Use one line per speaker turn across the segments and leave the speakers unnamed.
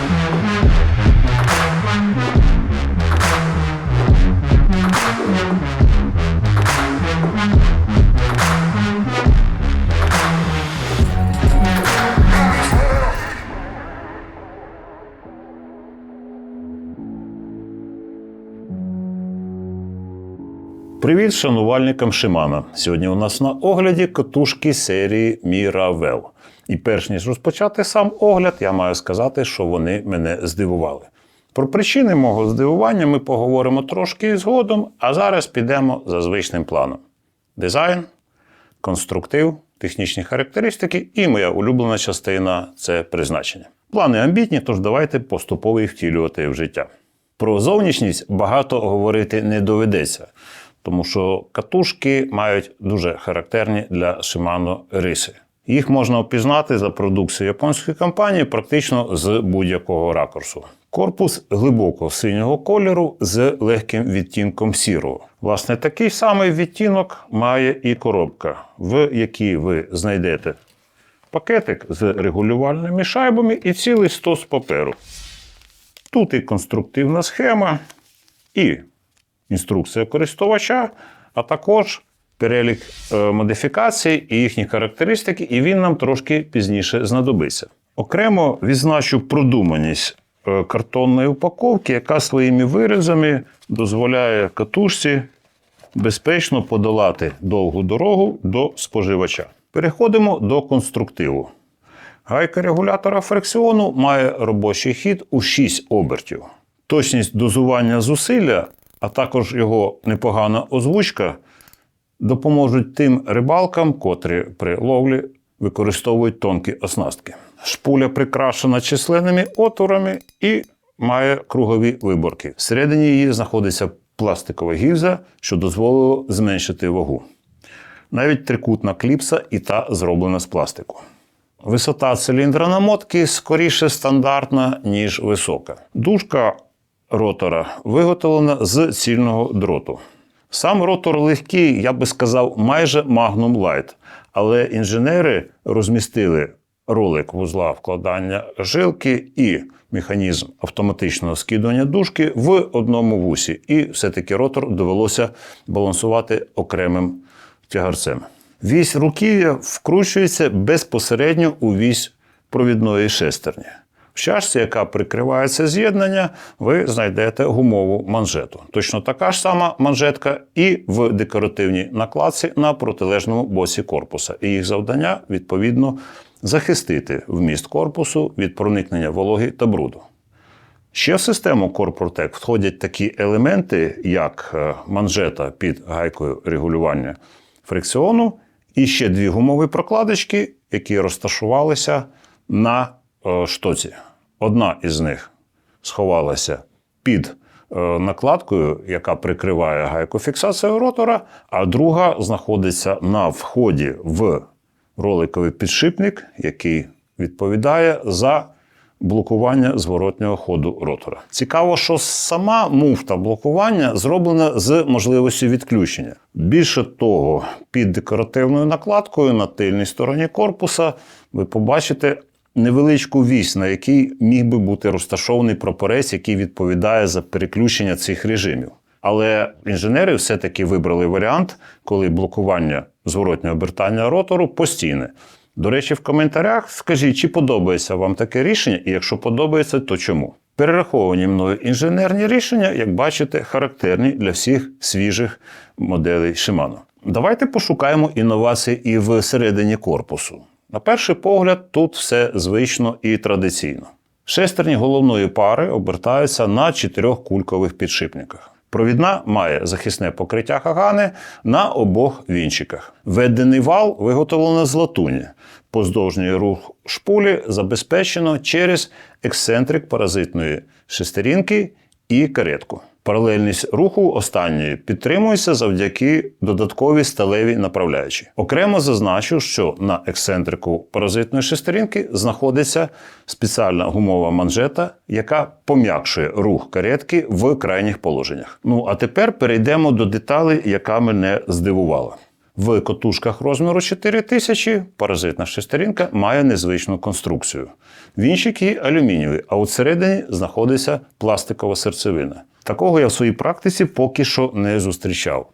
Thank you. Привіт шанувальникам Шимана. Сьогодні у нас на огляді катушки серії Miravel. І перш ніж розпочати сам огляд, я маю сказати, що вони мене здивували. Про причини мого здивування ми поговоримо трошки згодом, а зараз підемо за звичним планом: дизайн, конструктив, технічні характеристики і моя улюблена частина це призначення. Плани амбітні, тож давайте поступово їх втілювати в життя. Про зовнішність багато говорити не доведеться, тому що катушки мають дуже характерні для Shimano риси. Їх можна опізнати за продукцією японської компанії практично з будь-якого ракурсу. Корпус глибоко синього кольору з легким відтінком сірого. Власне, такий самий відтінок має і коробка, в якій ви знайдете пакетик з регулювальними шайбами і цілий стос паперу. Тут і конструктивна схема, і інструкція користувача, а також перелік е, модифікацій і їхні характеристики, і він нам трошки пізніше знадобиться. Окремо відзначу продуманість е, картонної упаковки, яка своїми виразами дозволяє катушці безпечно подолати довгу дорогу до споживача. Переходимо до конструктиву. Гайка регулятора фрикціону має робочий хід у 6 обертів. Точність дозування зусилля, а також його непогана озвучка допоможуть тим рибалкам, котрі при ловлі використовують тонкі оснастки. Шпуля прикрашена численними отворами і має кругові виборки. Всередині її знаходиться пластикова гільза, що дозволило зменшити вагу. Навіть трикутна кліпса і та зроблена з пластику. Висота циліндра намотки скоріше стандартна, ніж висока. Дужка ротора виготовлена з цільного дроту. Сам ротор легкий, я би сказав, майже Magnum Light, але інженери розмістили ролик вузла вкладання жилки і механізм автоматичного скидування дужки в одному вусі. І все-таки ротор довелося балансувати окремим тягарцем. Вісь руків'я вкручується безпосередньо у вісь провідної шестерні. В чашці, яка прикриває це з'єднання, ви знайдете гумову манжету. Точно така ж сама манжетка і в декоративній накладці на протилежному боці корпуса. І їх завдання, відповідно, захистити вміст корпусу від проникнення вологи та бруду. Ще в систему CorporTech входять такі елементи, як е, манжета під гайкою регулювання фрикціону, і ще дві гумові прокладочки, які розташувалися на штоці. Одна із них сховалася під е, накладкою, яка прикриває гайку фіксацію ротора, а друга знаходиться на вході в роликовий підшипник, який відповідає за блокування зворотнього ходу ротора. Цікаво, що сама муфта блокування зроблена з можливістю відключення. Більше того, під декоративною накладкою на тильній стороні корпуса ви побачите невеличку вісь, на якій міг би бути розташований прапорець, який відповідає за переключення цих режимів. Але інженери все-таки вибрали варіант, коли блокування зворотнього обертання ротору постійне. До речі, в коментарях скажіть, чи подобається вам таке рішення, і якщо подобається, то чому? Перераховані мною інженерні рішення, як бачите, характерні для всіх свіжих моделей Shimano. Давайте пошукаємо інновації і всередині корпусу. На перший погляд, тут все звично і традиційно. Шестерні головної пари обертаються на чотирьох кулькових підшипниках. Провідна має захисне покриття хагани на обох вінчиках. Введений вал виготовлено з латуні. Поздовжній рух шпулі забезпечено через ексцентрик паразитної шестерінки і каретку. Паралельність руху останньої підтримується завдяки додатковій сталевій направляючій. Окремо зазначу, що на ексцентрику паразитної шестерінки знаходиться спеціальна гумова манжета, яка пом'якшує рух каретки в крайніх положеннях. Ну а тепер перейдемо до деталей, яка мене здивувала. В котушках розміру 4000 паразитна шестеринка має незвичну конструкцію. Вінчик її алюмінієвий, а от всередині знаходиться пластикова серцевина. Такого я в своїй практиці поки що не зустрічав.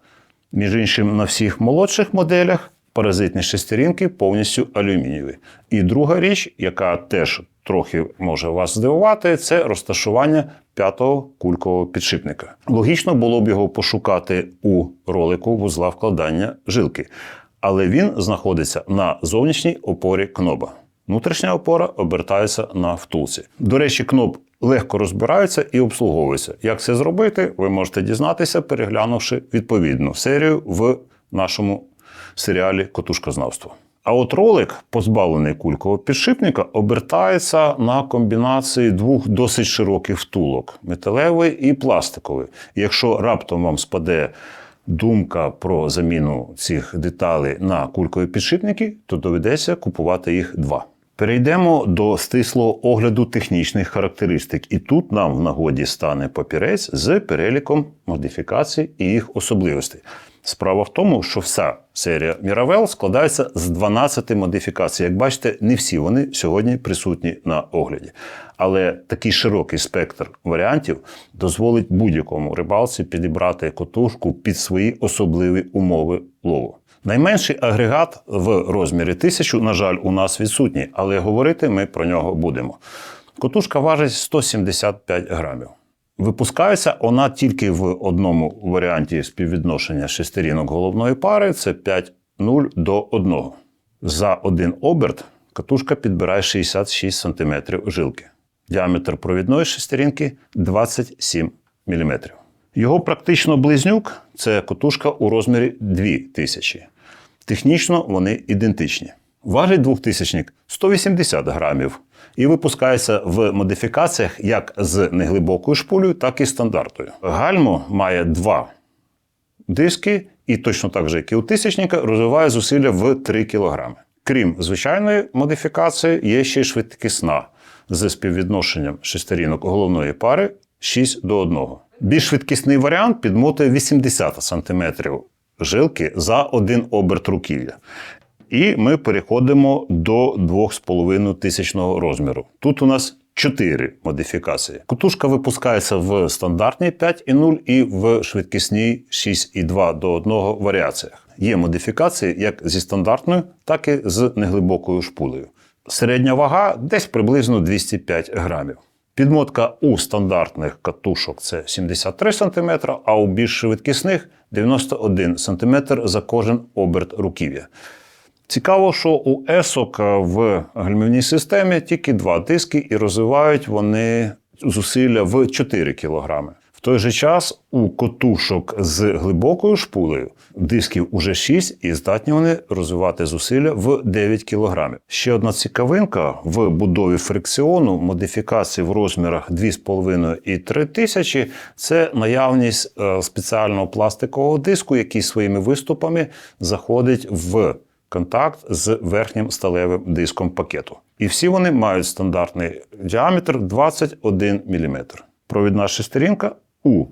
Між іншим, на всіх молодших моделях паразитні шестеринки повністю алюмінієві. І друга річ, яка теж трохи може вас здивувати, це розташування п'ятого кулькового підшипника. Логічно було б його пошукати у ролику вузла вкладання жилки, але він знаходиться на зовнішній опорі кноба. Внутрішня опора обертається на втулці. До речі, кноп легко розбирається і обслуговується. Як це зробити, ви можете дізнатися, переглянувши відповідну серію в нашому серіалі Котушкознавство. А от ролик, позбавлений кулькового підшипника, обертається на комбінації двох досить широких втулок металевий і пластиковий. Якщо раптом вам спаде думка про заміну цих деталей на кулькові підшипники, то доведеться купувати їх два. Перейдемо до стислого огляду технічних характеристик, і тут нам в нагоді стане папірець з переліком модифікацій і їх особливостей. Справа в тому, що вся серія Miravel складається з 12 модифікацій. Як бачите, не всі вони сьогодні присутні на огляді. Але такий широкий спектр варіантів дозволить будь-якому рибалці підібрати котушку під свої особливі умови лову. Найменший агрегат в розмірі 1000, на жаль, у нас відсутній, але говорити ми про нього будемо. Котушка важить 175 грамів. Випускається вона тільки в одному варіанті співвідношення шестерінок головної пари це 5,0 до 1. За один оберт катушка підбирає 66 см жилки. Діаметр провідної шестерінки 27 мм. Його практично близнюк це котушка у розмірі 2000. Технічно вони ідентичні. Важить двохтисячник 180 грамів і випускається в модифікаціях як з неглибокою шпулею, так і стандартою. Гальмо має два диски, і точно так же, як і у тисячника, розвиває зусилля в 3 кг. Крім звичайної модифікації, є ще й швидкісна з співвідношенням шестерінок головної пари 6 до 1. Більш швидкісний варіант підмотує 80 см жилки за один оберт руків'я. І ми переходимо до 2,5 тисячного розміру. Тут у нас 4 модифікації. Кутушка випускається в стандартній 5,0 і в швидкісній 6,2 до 1 варіаціях. Є модифікації як зі стандартною, так і з неглибокою шпулею. Середня вага десь приблизно 205 грамів. Підмотка у стандартних катушок це 73 см, а у більш швидкісних 91 см за кожен оберт руків'я. Цікаво, що у есок в гальмівній системі тільки два диски, і розвивають вони зусилля в 4 кг. В той же час у котушок з глибокою шпулею дисків уже 6 і здатні вони розвивати зусилля в 9 кг. Ще одна цікавинка в будові фрикціону модифікації в розмірах 2,5 і 3 тисячі це наявність е, спеціального пластикового диску, який своїми виступами заходить в контакт з верхнім сталевим диском пакету. І всі вони мають стандартний діаметр 21 мм. Провідна шестерінка у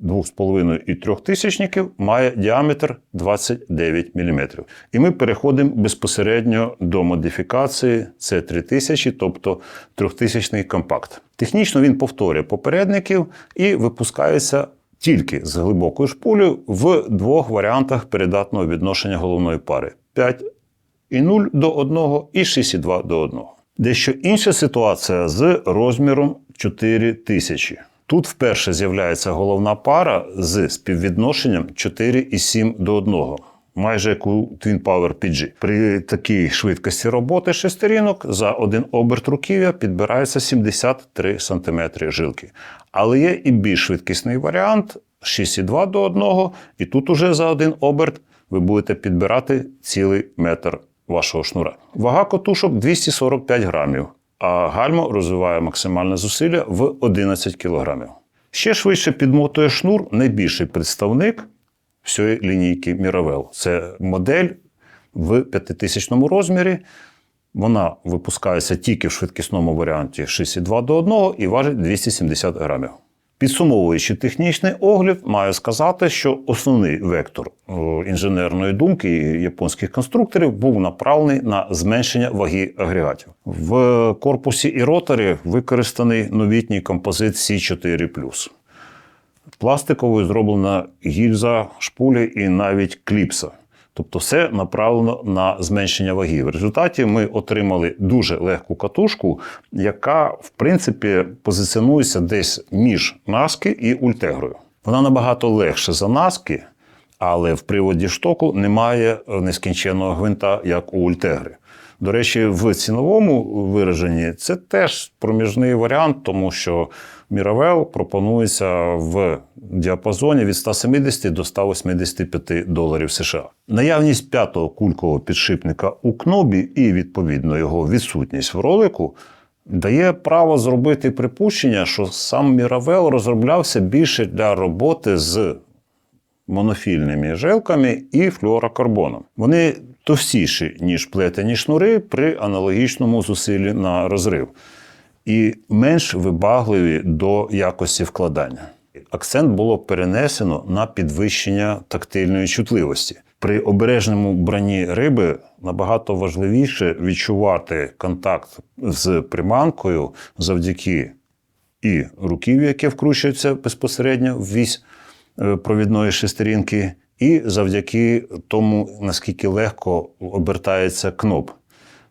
2,5 і 3 тисячників має діаметр 29 мм. І ми переходимо безпосередньо до модифікації це 3000, тобто 3000 компакт. Технічно він повторює попередників і випускається тільки з глибокою шпулею в двох варіантах передатного відношення головної пари. 5,0 до 1 і 6,2 до 1. Дещо інша ситуація з розміром 4000. Тут вперше з'являється головна пара з співвідношенням 4,7 до 1. Майже як у Twin Power PG. При такій швидкості роботи шестерінок за один оберт руків'я підбирається 73 см жилки. Але є і більш швидкісний варіант 6,2 до 1, і тут уже за один оберт ви будете підбирати цілий метр вашого шнура. Вага котушок 245 грамів, а гальмо розвиває максимальне зусилля в 11 кг. Ще швидше підмотує шнур найбільший представник всієї лінійки Міравел. Це модель в 5000 розмірі. Вона випускається тільки в швидкісному варіанті 6,2 до 1 і важить 270 грамів. Підсумовуючи технічний огляд, маю сказати, що основний вектор о, інженерної думки японських конструкторів був направлений на зменшення ваги агрегатів. В корпусі і роторі використаний новітній композит C4 пластиковою зроблена гільза, шпулі і навіть кліпса. Тобто все направлено на зменшення ваги. В результаті ми отримали дуже легку катушку, яка, в принципі, позиціонується десь між наски і ультегрою. Вона набагато легше за наски, але в приводі штоку немає нескінченного гвинта, як у ультегри. До речі, в ціновому вираженні це теж проміжний варіант, тому що Міравел пропонується в діапазоні від 170 до 185 доларів США. Наявність п'ятого кулькового підшипника у кнобі і відповідно його відсутність в ролику дає право зробити припущення, що сам Міравел розроблявся більше для роботи з монофільними жилками і флюорокарбоном. Вони товстіші, ніж плетені шнури при аналогічному зусиллі на розрив, і менш вибагливі до якості вкладання. Акцент було перенесено на підвищення тактильної чутливості. При обережному бранні риби набагато важливіше відчувати контакт з приманкою завдяки і руків, яке вкручується безпосередньо в вісь провідної шестерінки, і завдяки тому, наскільки легко обертається кноп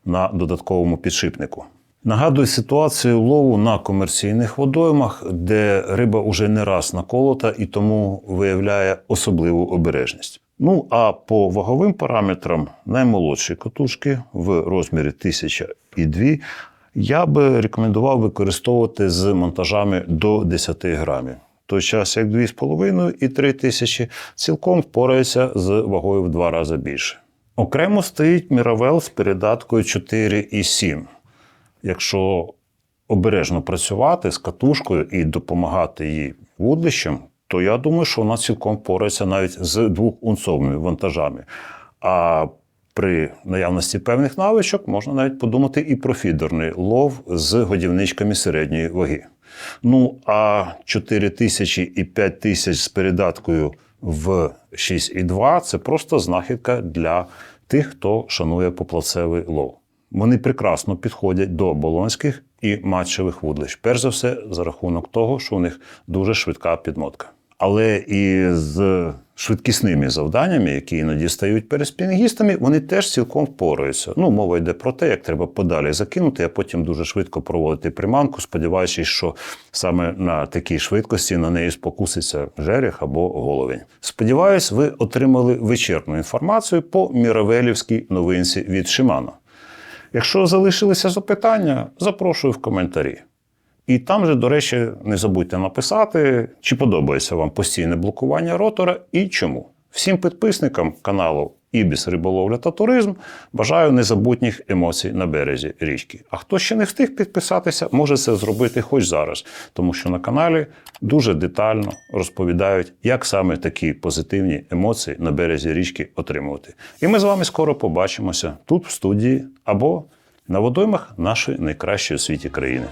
на додатковому підшипнику. Нагадую ситуацію лову на комерційних водоймах, де риба уже не раз наколота і тому виявляє особливу обережність. Ну а по ваговим параметрам наймолодші катушки в розмірі 1002 я би рекомендував використовувати з монтажами до 10 грамів. Той час як 2,5 і 3 тисячі цілком впораються з вагою в два рази більше. Окремо стоїть Міравел з передаткою 4,7. Якщо обережно працювати з катушкою і допомагати їй вудлищем, то я думаю, що вона цілком впорається навіть з двохунцовими вантажами. А при наявності певних навичок можна навіть подумати і про фідерний лов з годівничками середньої ваги. Ну а 4 тисячі і 5 тисяч з передаткою в 6,2 це просто знахідка для тих, хто шанує поплацевий лов. Вони прекрасно підходять до болонських і матчевих вудлищ. Перш за все, за рахунок того, що у них дуже швидка підмотка. Але і з швидкісними завданнями, які іноді стають перед спінгістами, вони теж цілком впораються. Ну, мова йде про те, як треба подалі закинути, а потім дуже швидко проводити приманку, сподіваючись, що саме на такій швидкості на неї спокуситься жерех або головень. Сподіваюсь, ви отримали вичерпну інформацію по міравелівській новинці від Shimano. Якщо залишилися запитання, запрошую в коментарі. І там же, до речі, не забудьте написати, чи подобається вам постійне блокування ротора і чому. Всім підписникам каналу Ібіс Риболовля та Туризм бажаю незабутніх емоцій на березі річки. А хто ще не встиг підписатися, може це зробити хоч зараз, тому що на каналі дуже детально розповідають, як саме такі позитивні емоції на березі річки отримувати. І ми з вами скоро побачимося тут, в студії, або на водоймах нашої найкращої у світі країни.